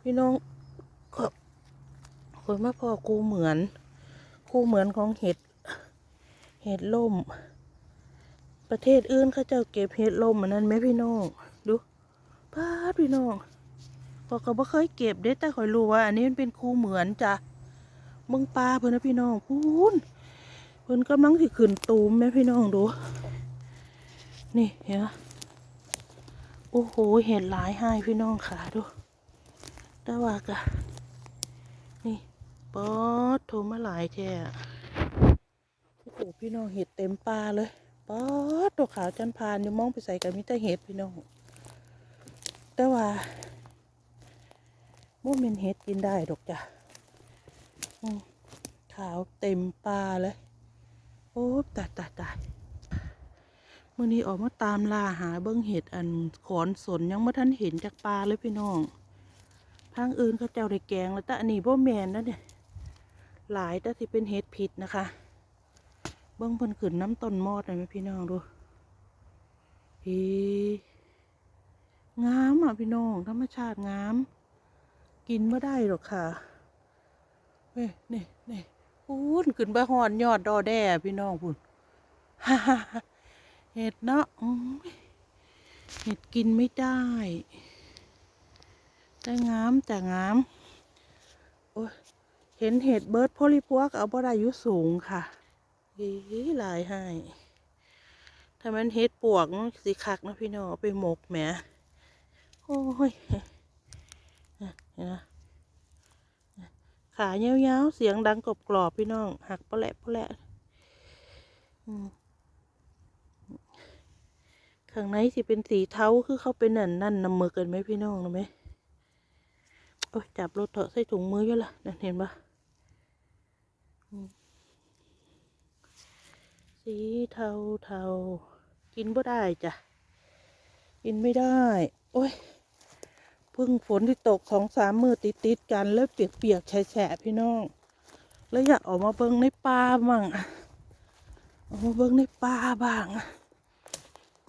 พี่น้องก็คนมาพอกูเหมือน กูเหมือนของเห็ด เห็ดล่ม ประเทศอื่นเขาเจ้าเก็บเห็ดล่มอันนั้นไหมพี่น้อง ดูป้าพี่น้องพอเขาบ่เคยเก็บเด้แต่คอยรู้ว่า อันนี้มันเป็นคูเหมือนจ้ะมึงปลาเพิ่อนนะพี่น้องพูนเพิ่อนกำลังสิขึ้นตูมแม่พี่น้องดู นี่เห็นไหมโอ้โหเห็ดหลายให้พี่น้องขาดู ต่ว่ากะนี่ป๊อดโทรมาหลายแท้อโอ้โหพี่น้องเห็ดเต็มปลาเลยป๊อดตัวขาวจันพานอยู่มองไปใส่กับมิตรเห็ดพี่น้องแต่ว่าโมเมนเห็ดกินได้ดอกจ้ะขาวเต็มปลาเลย โอ้ตายตายตายมื่อนี้ออกมาตามล่าหาเบิ้งเห็ดอันขอนสนยังไม่ทันเห็นจากปลาเลยพี่น้อง ทางอื่นเขาเจ้าได้แกงแล้วแต่อันนี้บ่แมนนะเนี่ยหลายแต่ที่เป็นเห็ดผิดนะคะ เบิ้องเพิ่นขึ้นน้ำต้นมอดหน่อยไหมพี่น้องดูเฮ้งามอะพี่น้องธรรมชาติงาม กินไม่ได้หรอกค่ะเฮ้ยนี่นี่พูนขึ้นไปหอนยอดดอแด่พี่น้องพูนฮ่าฮ่าฮ่าเห็ดเนาะเห็ดกินไม่ได้ แต่งามแต่งาม โอ้ยเห็นเห็ดเบิร์ดโพลิพวกเอาบ่ได้ยุสูงค่ะอีหลายให้ถ้ามันเห็ดปวกมันสิคักนะพี่น้องไปหมกแหมโอ้ยเห็นไหมขาเงี้ยวๆเสียงดังกรอบกรอบพี่น้อง หักปะแหละปะแหละข้างในสิเป็นสีเทาคือเขาเป็นนั่นนั่นนำมือกันไหมพี่น้องนะไหม โอ้ยจับรถเถอะใส่ถุงมืออยู่ละนั่นเห็นปะสีเทาเทากินบ่ได้จ้ะ กินไม่ได้ โอ้ยเพึ่งฝนที่ตกสองสามมือติดติดๆกันแล้วเปียกๆแฉะพี่น้อง แล้วอยากออกมาเบิ่งในป่าบ้างออกมาเบิ่งในป่าบ้าง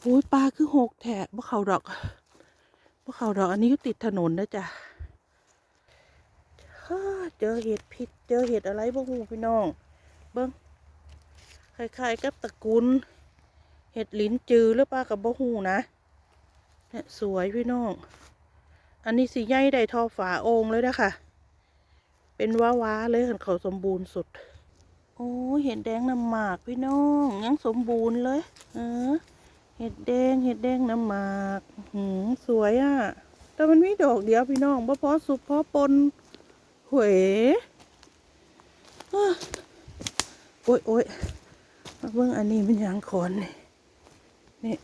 โอ้ยปลาคือหกแถะบ่เขาดอกบ่เขาดอกอันนี้ก็ติดถนนนะจ๊ะ เจอเห็ดผิดเจอเห็ดอะไรบ้างพี่น้อง เบิ้งคล้ายๆกับตระกูลเห็ดลิ้นจือหรือเปล่ากับบ้หูนะเนี่ยสวยพี่น้อง อันนี้สีใหญ่ได้ทอฝาโองเลยนะคะเป็นว้าๆเลยเห็นเขาสมบูรณ์สุด โอ้เห็ดแดงน้ำหมากพี่น้องยังสมบูรณ์เลย เออ เห็ดแดงเห็ดแดงน้ำหมาก หืมสวยอะ่ะ แต่มันมีดอกเดียวพี่น้องบ่พอสุกพอปน หวยโอ้ยโอ้ยมาเบิ่งอันนี้มันยังขอนนี่นี่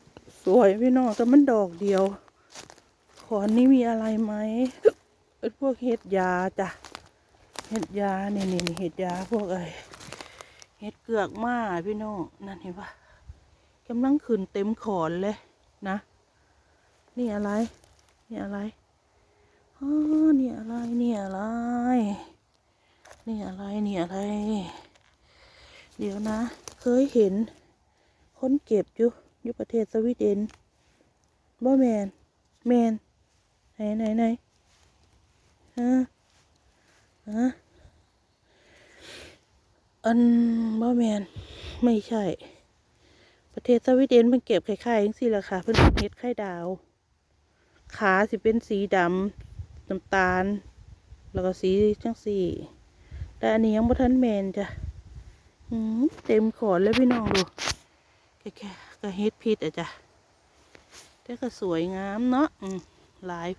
สวยพี่น้องแต่มันดอกเดียว ขอนนี้มีอะไรไหมเป็นพวกเห็ดยาจ้ะเห็ดยานี่นี่นี่เห็ดยาพวกไอ้เห็ดเกือกมาพี่น้องนั่นเห็นปะกำลังขึ้นเต็มขอนเลยนะ นี่อะไร นี่อะไร อ๋อนี่อะไรนี่อะไรนี่อะไรนี่อะไร เดี๋ยวนะ เคยเห็น คนเก็บอยู่อยู่ประเทศสวีเดนบ่แมนแมนไหนไหนไหนฮะฮะอันบ่แมนไม่ใช่ ประเทศสวีเดนมันเก็บไข่ไข่ยังสิล่ะค่ะเพิ่นเฮ็ดไข่ดาว ขาสิเป็นสีดำ น้ำตาล แล้วก็สีจังสีแต่อันนี้ยังบ่ทันแมนจ้ะหืมเต็มขอนเลยพี่น้องดูแค่ๆก็เฮ็ดพิษอะจ้ะแต่ก็สวยงามเนาะอืมหลาย